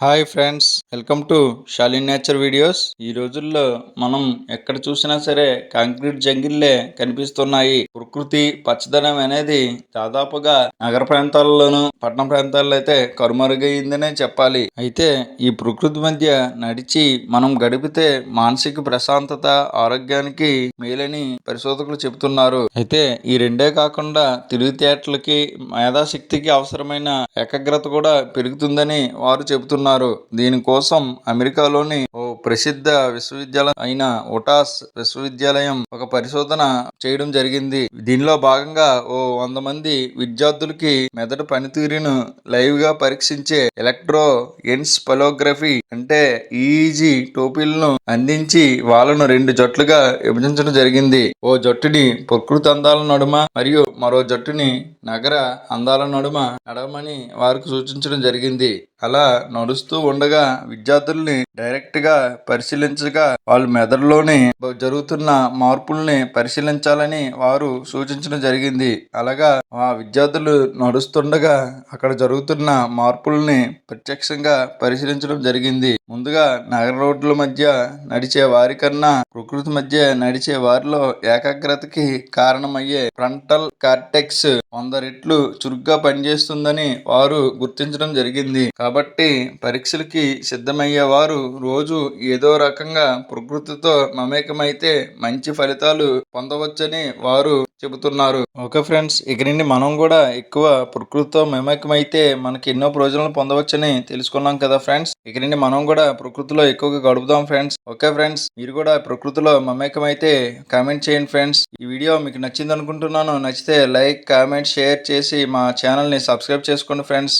Hi friends welcome to Shalin nature videos ఈ రోజుల్లో మనం ఎక్కడ చూసినా సరే కాంక్రీట్ జంగిల్లే కనిపిస్తున్నాయి. ప్రకృతి పచ్చదనం అనేది దాదాపుగా నగర ప్రాంతాల్లోనూ పట్టణ ప్రాంతాల్లో అయితే కరుమరుగైందనే చెప్పాలి. అయితే ఈ ప్రకృతి మధ్య నడిచి మనం గడిపితే మానసిక ప్రశాంతత ఆరోగ్యానికి మేలని పరిశోధకులు చెబుతున్నారు. అయితే ఈ రెండే కాకుండా తెలివితేటలకి మేధాశక్తికి అవసరమైన ఏకాగ్రత కూడా పెరుగుతుందని వారు చెబుతున్నారు. దీనికోసం అమెరికాలోని ఓ ప్రసిద్ధ విశ్వవిద్యాలయం అయిన ఒటాస్ విశ్వవిద్యాలయం ఒక పరిశోధన చేయడం జరిగింది. దీనిలో భాగంగా ఓ వంద మంది విద్యార్థులకి మెదడు పనితీరును లైవ్గా పరీక్షించే ఎలక్ట్రో ఎన్స్పలోగ్రఫీ అంటే ఈజీ టోపీలను అందించి వాళ్ళను రెండు జట్లుగా విభజించడం జరిగింది. ఓ జట్టుని ప్రకృతి అందాల నడుమ మరియు మరో జట్టుని నగర అందాల నడుమ నడవమని వారికి సూచించడం జరిగింది. అలా నడుస్తూ ఉండగా విద్యార్థుల్ని డైరెక్ట్గా పరిశీలించగా వాళ్ళ మెదడులోని జరుగుతున్న మార్పుల్ని పరిశీలించాలని వారు సూచించడం జరిగింది. అలాగా ఆ విద్యార్థులు నడుస్తుండగా అక్కడ జరుగుతున్న మార్పుల్ని ప్రత్యక్షంగా పరిశీలించడం జరిగింది. ముందుగా నగర రోడ్ల మధ్య నడిచే వారి కన్నా ప్రకృతి మధ్య నడిచే వారిలో ఏకాగ్రతకి కారణమయ్యే ఫ్రంటల్ కార్టెక్స్ వంద రెట్లు చురుగ్గా పనిచేస్తుందని వారు గుర్తించడం జరిగింది. కాబట్టి పరీక్షలకి సిద్ధమయ్యే వారు రోజు ఏదో రకంగా ప్రకృతితో మమేకమైతే మంచి ఫలితాలు పొందవచ్చని వారు చెబుతున్నారు. ఓకే ఫ్రెండ్స్ ఇక నుండి మనం కూడా ఎక్కువ ప్రకృతితో మమేకమైతే మనకి ఎన్నో ప్రయోజనాలు పొందవచ్చని తెలుసుకున్నాం కదా ఫ్రెండ్స్. ఇక నుండి మనం కూడా ప్రకృతిలో ఎక్కువగా గడుపుదాం ఫ్రెండ్స్. ఓకే ఫ్రెండ్స్ మీరు కూడా ప్రకృతిలో మమేకమైతే కామెంట్ చేయండి ఫ్రెండ్స్. ఈ వీడియో మీకు నచ్చింది అనుకుంటున్నాను నచ్చితే లైక్ కామెంట్ షేర్ చేసి మా ఛానల్ని సబ్స్క్రైబ్ చేసుకోండి ఫ్రెండ్స్.